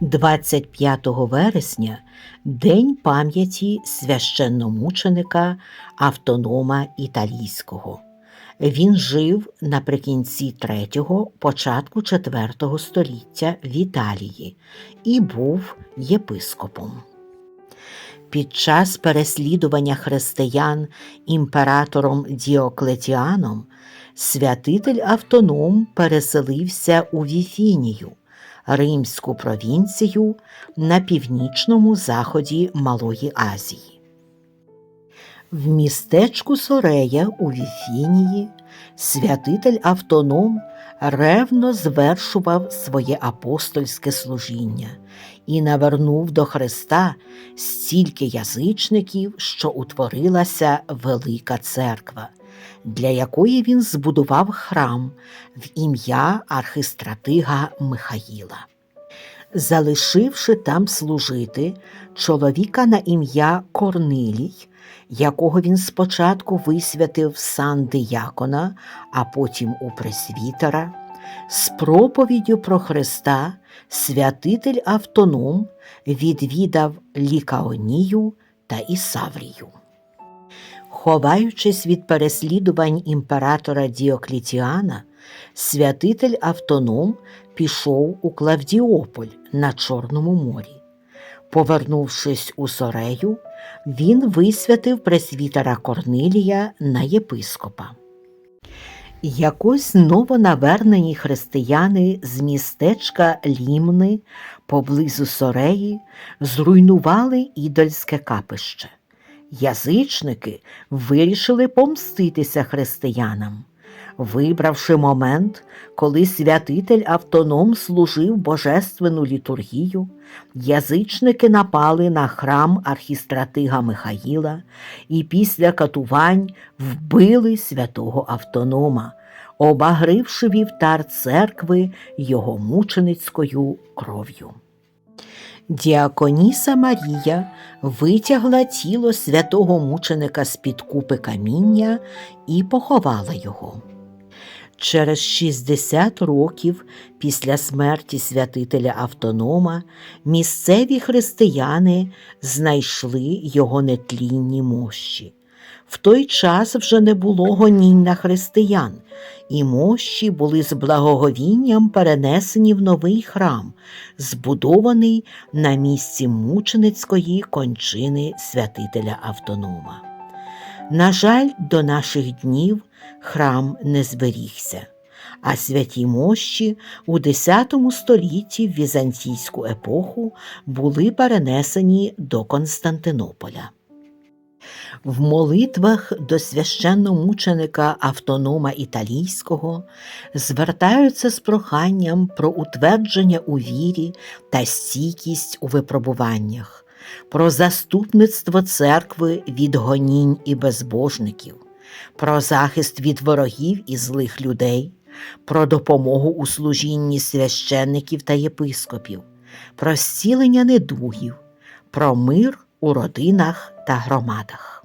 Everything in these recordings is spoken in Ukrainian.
25 вересня День пам'яті священномученика автонома італійського. Він жив наприкінці 3-го, початку 4 століття в Італії і був єпископом. Під час переслідування християн імператором Діоклетіаном святитель автоном переселився у Віфінію, римську провінцію на північному заході Малої Азії. В містечку Сорея у Віфінії святитель автоном ревно звершував своє апостольське служіння і навернув до Христа стільки язичників, що утворилася велика церква, для якої він збудував храм в ім'я архистратига Михаїла. Залишивши там служити чоловіка на ім'я Корнилій, якого він спочатку висвятив сан диякона, а потім у пресвітера, з проповіддю про Христа святитель автоном відвідав Лікаонію та Ісаврію. Ховаючись від переслідувань імператора Діоклітіана, святитель автоном пішов у Клавдіополь на Чорному морі. Повернувшись у Сорею, він висвятив пресвітера Корнилія на єпископа. Якось новонавернені християни з містечка Лімни поблизу Сореї зруйнували ідольське капище. Язичники вирішили помститися християнам. Вибравши момент, коли святитель автоном служив божественну літургію, язичники напали на храм архістратига Михаїла і після катувань вбили святого автонома, обагривши вівтар церкви його мученицькою кров'ю. Діаконіса Марія витягла тіло святого мученика з-під купи каміння і поховала його. Через 60 років після смерті святителя автонома місцеві християни знайшли його нетлінні мощі. В той час вже не було гонінь на християн, і мощі були з благоговінням перенесені в новий храм, збудований на місці мученицької кончини святителя автонома. На жаль, до наших днів храм не зберігся, а святі мощі у X столітті в візантійську епоху були перенесені до Константинополя. В молитвах до священномученика автонома італійського звертаються з проханням про утвердження у вірі та стійкість у випробуваннях, про заступництво церкви від гонінь і безбожників, про захист від ворогів і злих людей, про допомогу у служінні священників та єпископів, про зцілення недугів, про мир у родинах та громадах.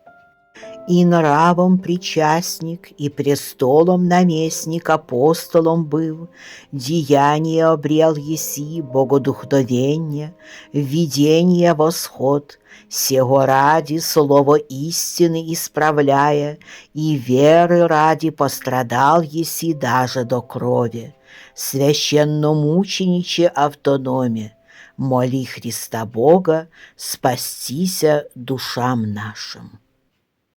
И нравом причастник, и престолом наместник апостолом был, деяние обрел еси, богодухновенье, видение восход, сего ради слово истины исправляя, и веры ради пострадал еси даже до крови, священномучениче автономе, моли Христа Бога спастися душам нашим.